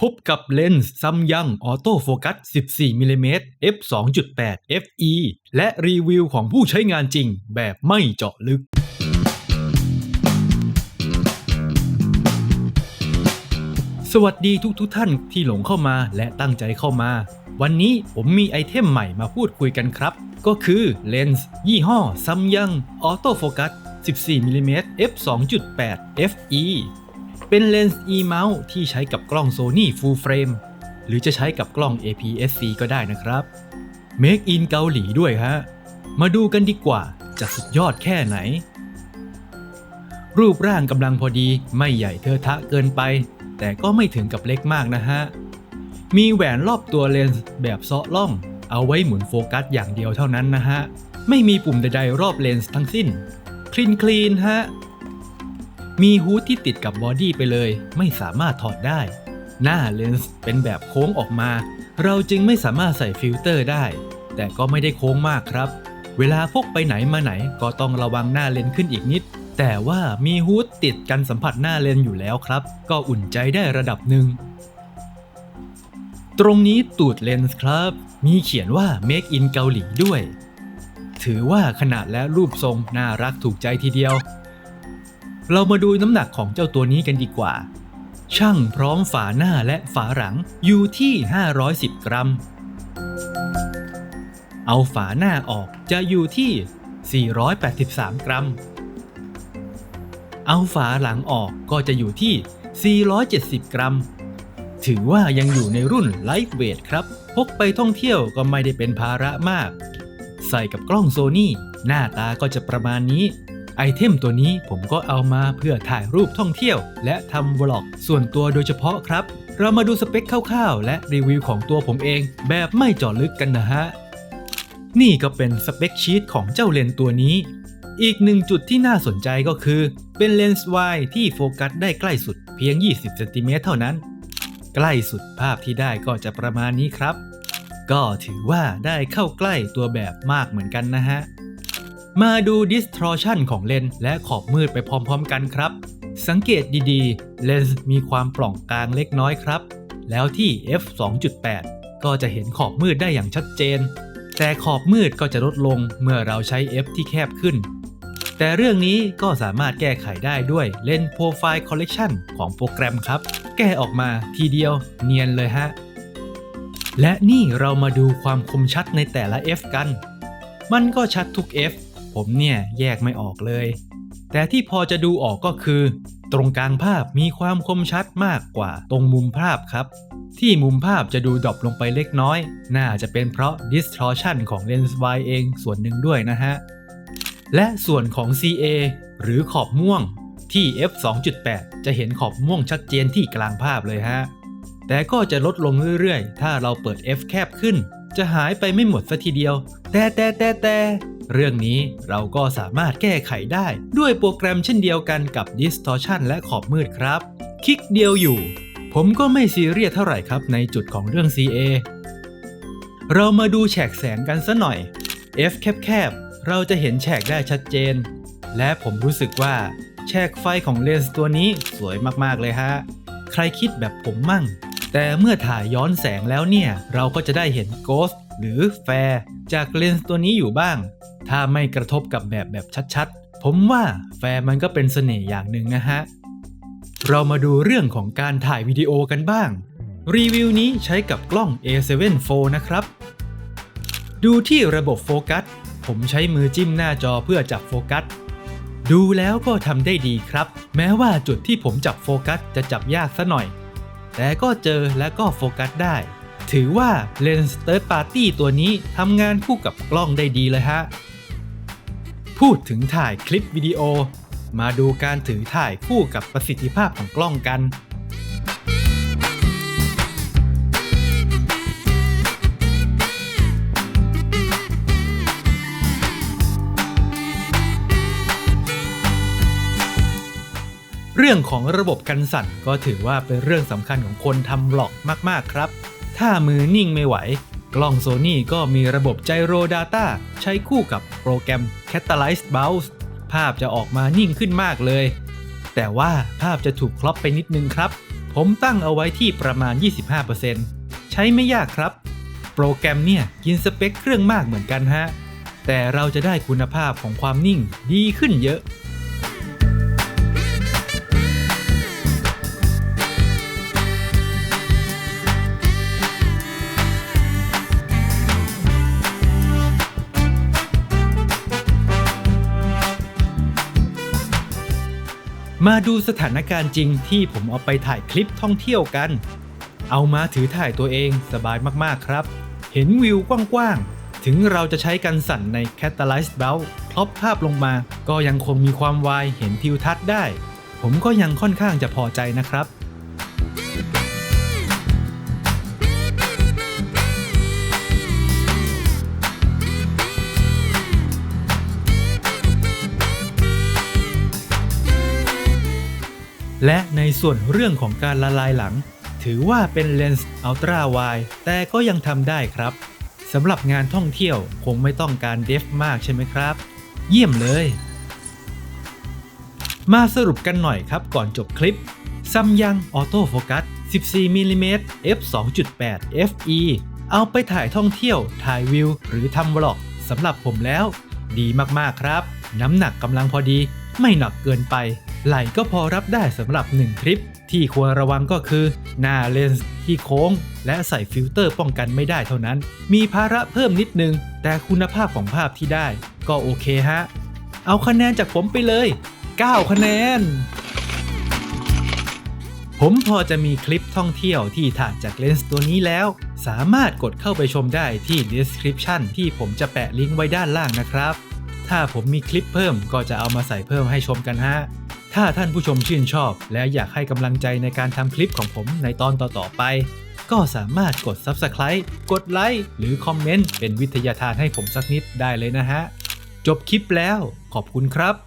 พบกับเลนส์ซัมยัง ออโต้โฟกัส 14 มิลลิเมตร f 2.8 fe และรีวิวของผู้ใช้งานจริงแบบไม่เจาะลึกสวัสดีทุกทุกท่านที่หลงเข้ามาและตั้งใจเข้ามา วันนี้ผมมีไอเทมใหม่มาพูดคุยกันครับ ก็คือเลนส์ยี่ห้อซัมยังออโต้โฟกัส 14 มิลลิเมตร f 2.8 fe เป็นเลนส์ e-mount ที่ใช้กับกล้อง Sony Full Frame หรือจะใช้กับกล้อง APS-C ก็ได้นะครับ Make in เกาหลีด้วยฮะ มาดูกันดีกว่าจะสุดยอดแค่ไหน รูปร่างกำลังพอดีไม่ใหญ่เทอะทะเกินไป แต่ก็ไม่ถึงกับเล็กมากนะฮะ มีแหวนรอบตัวเลนส์แบบเซาะล่อง เอาไว้หมุนโฟกัสอย่างเดียวเท่านั้นนะฮะ ไม่มีปุ่มใดๆรอบเลนส์ทั้งสิ้น คลีนคลีนฮะ มีฮูดที่ติดกับบอดี้ไปเลย ไม่สามารถถอดได้ หน้าเลนส์เป็นแบบโค้งออกมา เราจึงไม่สามารถใส่ฟิลเตอร์ได้ แต่ก็ไม่ได้โค้งมากครับ เวลาพกไปไหนมาไหนก็ต้องระวังหน้าเลนส์ขึ้นอีกนิด แต่ว่ามีฮูดติดกันสัมผัสหน้าเลนส์อยู่แล้วครับ ก็อุ่นใจได้ระดับหนึ่งตรงนี้ตูดเลนส์ครับ มีเขียนว่า Make in เกาหลีด้วย ถือว่าขนาดและรูปทรงน่ารักถูกใจทีเดียว เรามาดูน้ำหนักของเจ้าตัวนี้กันดีกว่า ช่างพร้อมฝาหน้าและฝาหลังอยู่ที่ 510 กรัม เอาฝาหน้าออกจะอยู่ที่ 483 กรัม เอาฝาหลังออกก็จะอยู่ที่ 470 กรัม ถือว่ายังอยู่ในรุ่นไลท์เวทครับ พกไปท่องเที่ยวก็ไม่ได้เป็นภาระมาก ใส่กับกล้องโซนี่หน้าตาก็จะประมาณนี้ ไอเทมตัวนี้ผมก็เอามาเพื่อถ่ายรูปท่องเที่ยว และทำวล็อกส่วนตัวโดยเฉพาะครับ เรามาดูสเปคคร่าวๆ และรีวิวของตัวผมเอง แบบไม่เจาะลึกกันนะฮะ นี่ก็เป็นสเปคชีตของเจ้าเลนส์ตัวนี้ อีกหนึ่งจุดที่น่าสนใจก็คือ เป็นเลนส์วายที่โฟกัสได้ใกล้สุดเพียง 20เซนติเมตรเท่านั้น ใกล้สุดภาพที่ได้ก็จะประมาณนี้ครับ ก็ถือว่าได้เข้าใกล้ตัวแบบมากเหมือนกันนะฮะ มาดู distortion ของเลนส์และขอบมืดไปพร้อมๆกันครับ สังเกตดีๆ เลนส์มีความปล่องกลางเล็กน้อยครับ แล้วที่ f 2.8 ก็จะเห็นขอบมืดได้อย่างชัดเจน แต่ขอบมืดก็จะลดลงเมื่อเราใช้ f ที่แคบขึ้น แต่เรื่องนี้ก็สามารถแก้ไขได้ด้วยเลนส์ Profile Collection ของโปรแกรมครับ แก้ออกมาทีเดียวเนียนเลยฮะ และนี่เรามาดูความคมชัดในแต่ละ F กัน มันก็ชัดทุก F ผมเนี่ยแยกไม่ออกเลย แต่ที่พอจะดูออกก็คือ ตรงกลางภาพมีความคมชัดมากกว่าตรงมุมภาพครับ ที่มุมภาพจะดูดรอปลงไปเล็กน้อย น่าจะเป็นเพราะ distortion ของเลนส์ wide เองส่วนหนึ่งด้วยนะฮะ และส่วนของ CA หรือขอบม่วงที่ f 2.8 จะเห็นขอบม่วงชัดเจนที่กลางภาพเลยฮะ แต่ก็จะลดลงเรื่อยๆ ถ้าเราเปิด F แคบขึ้น จะหายไปไม่หมดสัทีเดียว แต่แต่แต่แต่ เรื่องนี้เราก็สามารถแก้ไขได้ด้วยโปรแกรมเช่นเดียวกันกับ Distortion และขอบมืดครับ คลิกเดียวอยู่ ผมก็ไม่ซีเรียสเท่าไหร่ครับในจุดของเรื่อง CA เรามาดูแฉกแสงกันซะหน่อย F แคบๆ เราจะเห็นแฉกได้ชัดเจน และผมรู้สึกว่าแฉกไฟของเลนส์ตัวนี้สวยมากๆเลยฮะ ใครคิดแบบผมมั่ง แต่เมื่อถ่ายย้อนแสงแล้วเนี่ย เราก็จะได้เห็นโกส หรือแฟร์จากเลนส์ตัวนี้อยู่บ้าง ถ้าไม่กระทบกับแบบแบบชัดๆ ผมว่าแฟร์มันก็เป็นเสน่ห์อย่างหนึ่งนะฮะ เรามาดูเรื่องของการถ่ายวิดีโอกันบ้าง รีวิวนี้ใช้กับกล้อง A7 IV นะครับ ดูที่ระบบโฟกัส ผมใช้มือจิ้มหน้าจอเพื่อจับโฟกัสดูแล้วก็ทำได้ดีครับ แม้ว่าจุดที่ผมจับโฟกัสจะจับยากซะหน่อย แต่ก็เจอและก็โฟกัสได้ ถือว่าเลนส์ Third Party ตัวนี้ทำงานคู่กับกล้องได้ดีเลยฮะ พูดถึงถ่ายคลิปวิดีโอ มาดูการถือถ่ายคู่กับประสิทธิภาพของกล้องกันเรื่องของระบบกันสั่นก็ถือว่าเป็นเรื่องสำคัญของคนทำบล็อกมาก ๆ ครับ ถ้ามือนิ่งไม่ไหว กล้องโซนี่ก็มีระบบ Gyro Data ใช้คู่กับโปรแกรม Catalyze Bounce ภาพจะออกมานิ่งขึ้นมากเลย แต่ว่าภาพจะถูกครอปไปนิดนึงครับผผมตั้งเอาไว้ที่ประมาณ 25%ใช้ไม่ยากครับ โปรแกรมเนี่ยกินสเปคเครื่องมากเหมือนกันฮะ แต่เราจะได้คุณภาพของความนิ่งดีขึ้นเยอะ มาดูสถานการณ์จริงที่ผมเอาไปถ่ายคลิปท่องเที่ยวกัน เอามาถือถ่ายตัวเองสบายมากๆครับ เห็นวิวกว้างๆ ถึงเราจะใช้กันสั่นใน Catalyze b r o w ครอบภาพลงมา ก็ยังคงมีความวายเห็นทิวทัศน์ได้ ผมก็ยังค่อนข้างจะพอใจนะครับ และในส่วนเรื่องของการละลายหลัง ถือว่าเป็นเลนส์อัลตร้าไวแต่ก็ยังทำได้ครับสำหรับงานท่องเที่ยวคงไม่ต้องการเดฟมากใช่ไหมครับ เยี่ยมเลย มาสรุปกันหน่อยครับก่อนจบคลิปซัมยังออโต้โฟกัส 14มิลลิเมตร f 2.8 fe เอาไปถ่ายท่องเที่ยว ถ่ายวิว หรือทำวล็อกสำหรับผมแล้ว ดีมากๆครับ น้ำหนักกำลังพอดี ไม่หนักเกินไป ไหล่ก็พอรับได้สำหรับ 1 ทริป ที่ควรระวังก็คือ หน้าเลนส์ที่โค้ง และใส่ฟิลเตอร์ป้องกันไม่ได้เท่านั้น มีภาระเพิ่มนิดนึง แต่คุณภาพของภาพที่ได้ ก็โอเคฮะ เอาคะแนนจากผมไปเลย 9 คะแนน ผมพอจะมีคลิปท่องเที่ยวที่ถ่ายจากเลนส์ตัวนี้แล้ว สามารถกดเข้าไปชมได้ที่ description ที่ผมจะแปะลิงก์ไว้ด้านล่างนะครับ ถ้าผมมีคลิปเพิ่มก็จะเอามาใส่เพิ่มให้ชมกันฮะ ถ้าท่านผู้ชมชื่นชอบ และอยากให้กำลังใจในการทำคลิปของผมในตอนต่อๆไป ก็สามารถกด Subscribe กดไลค์หรือคอมเมนต์เป็นวิทยาทานให้ผมสักนิดได้เลยนะฮะ จบคลิปแล้วขอบคุณครับ